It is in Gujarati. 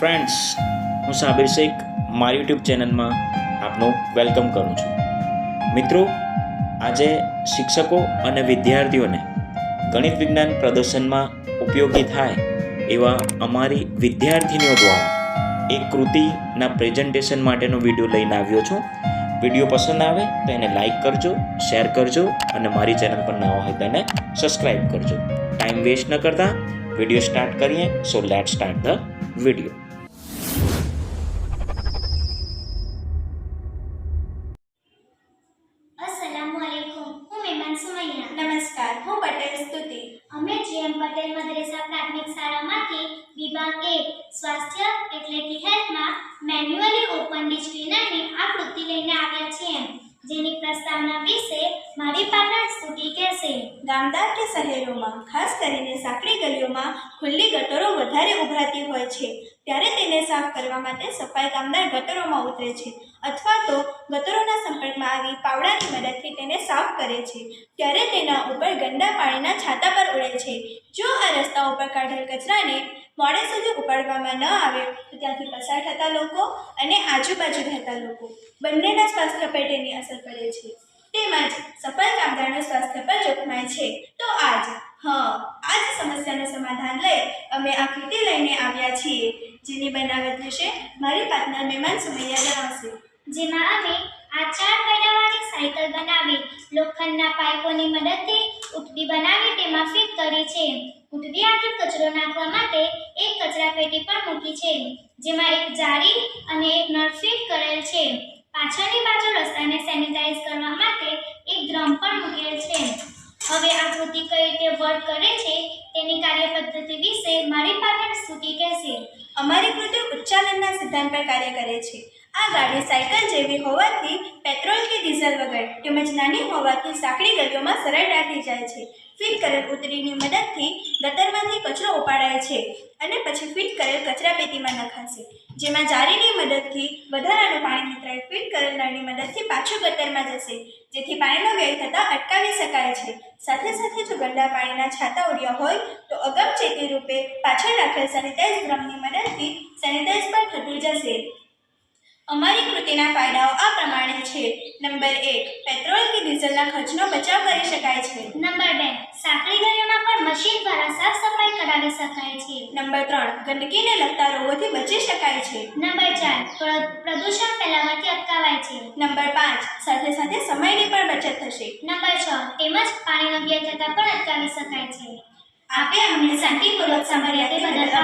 ફ્રેન્ડ્સ હું સાબિર શેખ, મારી યુટ્યુબ ચેનલમાં આપનું વેલકમ કરું છું. મિત્રો, આજે શિક્ષકો અને વિદ્યાર્થીઓને ગણિત વિજ્ઞાન પ્રદર્શનમાં ઉપયોગી થાય એવા અમારી વિદ્યાર્થીનીઓ દ્વારા એક કૃતિના પ્રેઝન્ટેશન માટેનો વીડિયો લઈને આવ્યો છું. વીડિયો પસંદ આવે તો એને લાઇક કરજો શેર કરજો અને મારી ચેનલ પર નવા હોય તો એને સબસ્ક્રાઈબ કરજો. ટાઈમ વેસ્ટ ન કરતા. વીડિયો સ્ટાર્ટ કરીએ so let start the video નમસ્કાર પટેલ સ્તુતિ. અમે જીએમ પટેલ મદ્રેસા પ્રાથમિક શાળામાંથી વિભાગ એક, સ્વાસ્થ્ય એટલે કે હેલ્થમાં મેન્યુઅલી ઓપન આ કૃતિ લઈને આવ્યા છીએ જેની પ્રસ્તાવના વિશે મારી પાટણ સ્તુતિ કહેશે. ગામદાર કે શહેરોમાં, ખાસ કરીને સાંકડી ગલીઓમાં ખુલ્લી ગટરો વધારે ઉભરાતી હોય છે. સાફ કરવા માટે સફાઈ કામદાર ગટરોમાં ઉતરે છે અથવા તો ગટરોના સંપર્કમાં આવી પાવડાની મદદથી તેને સાફ કરે છે. ત્યારે તેના ઉપર ગંદા પાણીના છાતા પર ઉડે છે. જો આ રસ્તા ઉપર કાઢેલ કચરાને મોડે સુધી ઉપાડવામાં ન આવે, તો ત્યાંથી પસાર થતા લોકો અને આજુબાજુ રહેતા લોકો બંનેના સ્વાસ્થ્ય પર તેની અસર પડે છે. તેમજ સફાઈ કામદારનું સ્વાસ્થ્ય પર જોખમાય છે. તો આજ, હા આ જ સમસ્યાનું સમાધાન લઈ અમે આ કૃતિ લઈને આવ્યા છીએ. જેની બનાવટ વિશે મારી પાર્ટનર મહેમાન સુમૈયા જણાવશે. જેમાં અમે આ ચાર પૈડાવાળી સાયકલ બનાવી, લોખંડના પાઇપોની મદદથી ઉઠડી બનાવી તેમાં ફિટ કરી છે. ઉઠડી આગળ કચરો નાખવા માટે એક કચરા પેટી પણ મૂકી છે, જેમાં એક જાળી અને એક નળ ફિટ કરેલ છે. પાછળની બાજુ રસ્તાને સેનિટાઈઝ કરવા માટે એક ડ્રમ પણ મૂકેલ છે. હવે આકૃતિ કઈ રીતે વર્ક કરે છે તેની કાર્યપદ્ધતિ વિશે મારી કહેશે અમારી કૃતિ ઉચ્ચાલનના સિદ્ધાંત પર કાર્ય કરે છે. આ ગાડી સાયકલ જેવી હોવાથી પેટ્રોલ કે ડીઝલ વગર તેમજ નાની હોવાથી સાંકડી ગલીઓમાં સરળતાથી જાય છે. ફિટ કરેલ ઉતરીની મદદથી ગતરમાંથી કચરો ઉપાડાય છે અને પછી ફિટ કરેલ કચરા પેટીમાં નખાશે. જેમાં જારીની મદદથી વધારાનું પાણી નીતરાય ફિટ કરેલ નળની મદદથી પાછું ગતરમાં જશે. જેથી પાણીનો વ્યય થતાં અટકાવી શકાય છે. સાથે સાથે જો ગંદા પાણીના છાતા ઉડ્યા હોય અગમચેતી રૂપે પાછળ રાખેલ સેનિટાઈઝ ડ્રમની મદદથી સેનિટાઈઝ પણ થતું જશે. અમારી કૃતિના ફાયદાઓ આ પ્રમાણે છે. નંબર એક પેટ્રોલ કે ડીઝલના ખર્ચનો બચાવ કરી શકાય છે. નંબર બે સાંકડી ગલીઓમાં પણ મશીન દ્વારા સાફ સફાઈ કરાવી શકાય છે. નંબર ત્રણ ગંદકીને લગતા રોગોથી બચી શકાય છે. નંબર ચાર પ્રદૂષણ ફેલાવાથી અટકાવાય છે. નંબર પાંચ સાથે સાથે સમયની પણ બચત થશે. નંબર છ તેમજ પાણીનો વ્યય થતા પણ અટકાવી શકાય છે. आपल्या आमल्यासाठी मर्यादे बदलला